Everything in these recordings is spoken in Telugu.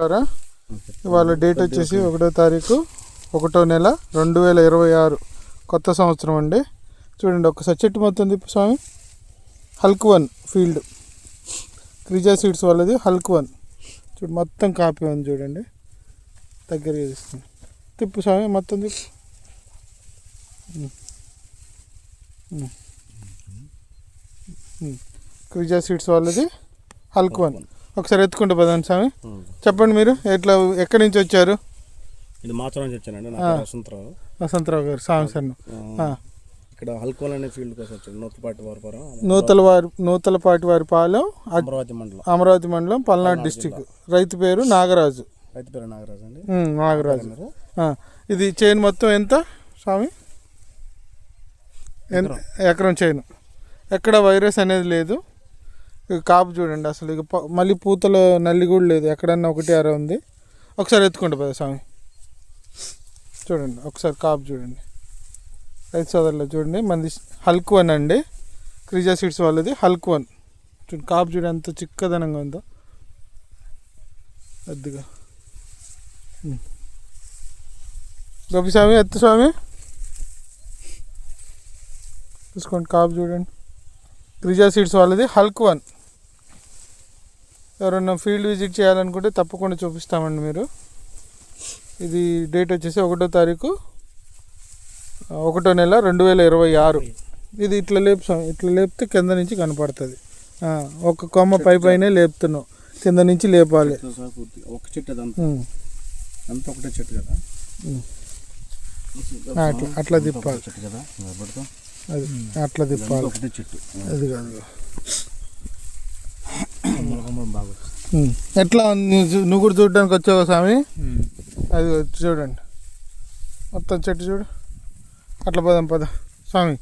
ఇవాళ డేట్ వచ్చేసి ఒకటో తారీఖు ఒకటో నెల రెండు వేల ఇరవై ఆరు కొత్త సంవత్సరం అండి. చూడండి ఒకసారి చెట్టు మొత్తం తిప్పు స్వామి? హల్క్ వన్ ఫీల్డ్ క్రిజా సీడ్స్ వాళ్ళది హల్క్ వన్ చూడు మొత్తం కాపీ ఉంది చూడండి. దగ్గరగా తీస్తుంది తిప్పు స్వామి మొత్తం తిప్పు. క్రిజా సీడ్స్ వాళ్ళది హల్క్ వన్ ఒకసారి ఎత్తుకుంటూ పదండి స్వామి. చెప్పండి మీరు ఎట్లా ఎక్కడి నుంచి వచ్చారు? ఇది మాచరం నుంచి వచ్చానండి నా ఆ. పేరు వసంతరావు. వసంతరావు గారు స్వామి సార్. ఇక్కడ హల్కోల్ అనే ఫీల్డ్ కోసం వచ్చాను నూతలపాటి వారి పాలెం అడ్- అమరావతి మండలం. అమరావతి మండలం పల్నాడు డిస్టిక్. రైతు పేరు నాగరాజు. రైతు పేరు నాగరాజు అండి. నాగరాజు. ఇది చైన్ మొత్తం ఎంత స్వామి? ఎకరం చైన్. ఎక్కడ వైరస్ అనేది లేదు. కాపు చూడండి అసలు. ఇక మళ్ళీ పూతలో నల్లి కూడా లేదు. ఎక్కడన్నా ఒకటి అర ఉంది. ఒకసారి ఎత్తుకుంటా పద స్వామి. చూడండి ఒకసారి కాపు చూడండి. రైతు సోదరులు చూడండి మంది హల్క్ వన్ అండి. క్రిజా సీడ్స్ వాళ్ళది హల్క్ వన్. చూడండి కాపు చూడండి ఎంత చిక్కదనంగా ఉందో. అద్దుగా. గోపి స్వామి ఎత్తు స్వామి. చూసుకోండి కాపు చూడండి. క్రిజా సీడ్స్ వాళ్ళది హల్క్ వన్. ఎవరన్నా ఫీల్డ్ విజిట్ చేయాలనుకుంటే తప్పకుండా చూపిస్తామండి మీరు. ఇది డేట్ వచ్చేసి ఒకటో తారీఖు ఒకటో నెల రెండు వేల ఇరవై ఆరు. ఇది ఇట్లా లేపు ఇట్లా లేపితే కింద నుంచి కనపడుతుంది. ఒక కొమ్మ పై పైనే లేపుతున్నావు కింద నుంచి లేపాలి. ఒక చెట్టు అంతా. ఒకటే చెట్టు కదా? అట్లా అట్లా తిప్పాలి. చెట్టు కదా? నిలబడుకో. అది అట్లా తిప్పాలి. ఒకటే చెట్టు. అది కాదు. ఎట్లా? నువ్వు కూడా చూడడానికి వచ్చావు స్వామి? అది చూడండి. మొత్తం చెట్టు చూడు. అట్లా పోదాం పద. స్వామి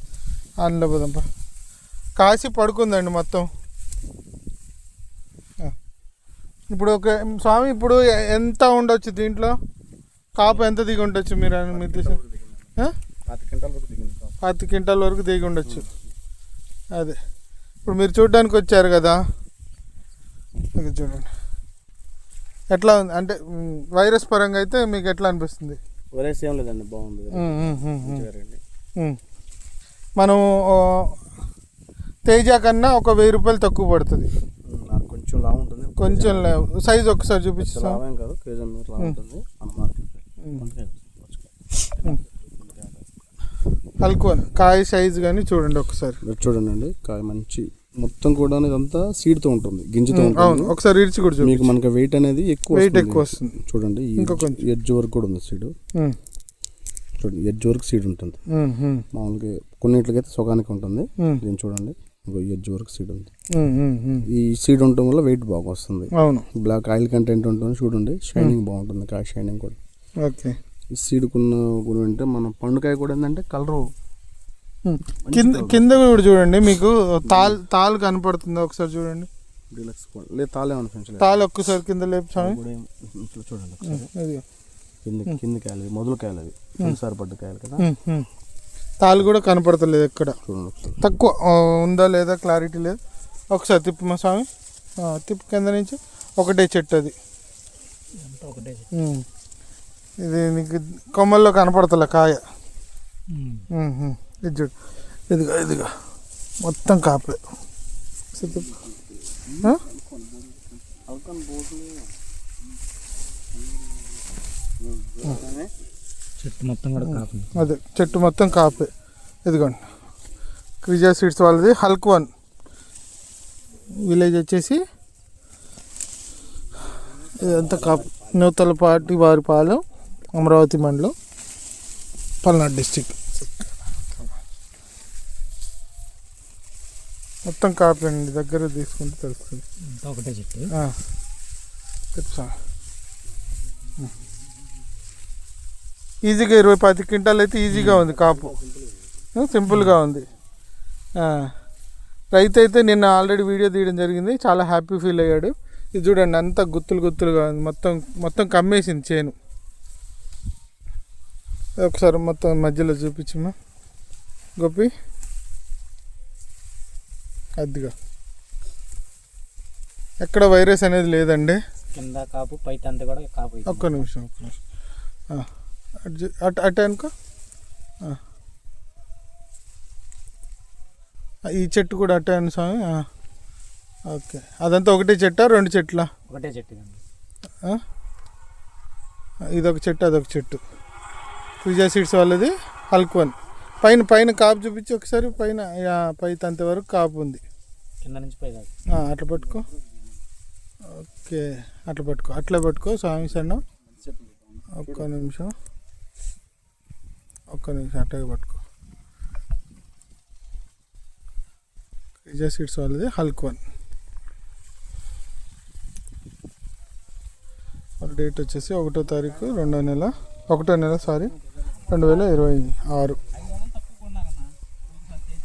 అందులో పోదాం పద. కాసి పడుకుందండి మొత్తం. ఇప్పుడు ఒక స్వామి ఇప్పుడు ఎంత ఉండొచ్చు దీంట్లో? కాపు ఎంత దిగి ఉండొచ్చు మీరు అని మీరు ఆ? పాతి క్వింటాల వరకు దిగి ఉండొచ్చు. అదే. ఇప్పుడు మీరు చూడడానికి వచ్చారు కదా? ఇది చూడండి. ఎట్లా ఉంది? అంటే వైరస్ పరంగా అయితే మీకు ఎట్లా అనిపిస్తుంది? వరేసి ఏం లేదండి బాగుంది. మనం తేజ కన్నా ఒక వెయ్యి రూపాయలు తక్కువ పడుతుంది. నాకు కొంచెం లావు ఉంటుంది. కొంచెం సైజ్ ఒకసారి చూపిస్తాం. లావేం కాదు కేజీ మీద లావు ఉంటుంది. కాయ సైజ్ కానీ చూడండి ఒకసారి. చూడండి కాయ మంచి మొత్తం కూడా ఇదంతా సీడ్తో ఉంటుంది గింజతో ఉంటుంది. ఒకసారి ఇడిచి కూడా మీకు మనకి వెయిట్ అనేది ఎక్కువ వెయిట్. ఎక్కువ వస్తుంది. చూడండి. ఎడ్జ్ వరకు కూడా ఉంది సీడ్ చూడండి ఎడ్జ్ వరకు సీడ్ ఉంటుంది. మామూలుగా కొన్నిట్లకైతే సుఖానికి ఉంటుంది. దీన్ని చూడండి ఎడ్జ్ వరకు సీడ్ ఉంది. ఈ సీడ్ ఉండటం వల్ల వెయిట్ బాగా వస్తుంది. అవును. బ్లాక్ ఆయిల్ కంటెంట్ ఉంటుంది చూడండి షైనింగ్ బాగుంటుంది కాయ షైనింగ్ కూడా. ఓకే. ఈ సీడ్కున్న గుణం అంటే మన పండుకాయ కూడా ఏంటంటే కలరు. కింద కింద కూడా చూడండి మీకు తాల్ తాలు కనపడుతుంది ఒకసారి చూడండి. డీలక్స్ లేదు తాలే తాలు ఒక్కసారి కింద లేపు చూడండి ఒకసారి. అది. కింద కింద కాయలు మొదలు కాయలు అవి. తొలిసారి పడ్డ కాయలు కదా. తాలు కూడా కనపడతలేదు ఎక్కడ. ఒకసారి. తక్కువ ఉందా లేదా క్లారిటీ లేదు. ఒకసారి తిప్పు మా స్వామి తిప్పు కింద నుంచి. ఒకటే చెట్టు అది. ఇది నీకు కొమ్మల్లో కనపడతలే కాయ. ఇది చూడు. ఇదిగా ఇదిగా. మొత్తం కాపే? చెట్టు మొత్తం కూడా కాపు. అదే చెట్టు మొత్తం కాపే. ఇదిగోండి. క్రిజా సీడ్స్ వాళ్ళది. Hulk one. విలేజ్ వచ్చేసి ఇదంతా కాపు. నూతలపాటి వారిపాలెం అమరావతి మండలం. పల్నాడు డిస్టిక్ మొత్తం కాపే అండి దగ్గర తీసుకుంటే తెలుస్తుంది. ఒకటే చెట్టు? ఆ. చెప్తా ఈజీగా ఇరవై పది క్వింటాల్ అయితే ఈజీగా ఉంది కాపు. సింపుల్గా ఉంది. రైతు అయితే నిన్న ఆల్రెడీ వీడియో తీయడం జరిగింది చాలా హ్యాపీ ఫీల్ అయ్యాడు. ఇది చూడండి అంతా గుత్తులు గుత్తులుగా ఉంది. మొత్తం మొత్తం కమ్మేసింది చేను. ఒకసారి మొత్తం మధ్యలో చూపించమ్మా. గోపి. అదిగా. ఎక్కడ వైరస్ అనేది లేదండి. కింద కాపు పై తంత కూడా కాపు. ఒక్క నిమిషం ఒక్క నిమిషం. అటు అనుకో ఈ చెట్టు కూడా అట్టే అను స్వామి. ఓకే. అదంతా ఒకటే చెట్టా రెండు చెట్ల? ఒకటే చెట్టు ఇదొక చెట్టు అదొక చెట్టు. విజయ సీడ్స్ వాళ్ళది హల్క్ వన్. పైన పైన కాపు చూపించి ఒకసారి పైన పై తంత వరకు కాపు ఉంది. కింద నుంచి పై అట్లా పట్టుకో. ఓకే అట్లా పట్టుకో. అట్లా పట్టుకో స్వామి సన్నం. ఒక్క నిమిషం. ఒక్క నిమిషం అట్లాగే పట్టుకో. విజయ సీడ్స్ వాళ్ళది హల్క్ వన్. వాళ్ళ డేట్ వచ్చేసి ఒకటో తారీఖు రెండో నెల ఒకటో నెల సారీ. రెండు వేల ఇరవై ఆరు.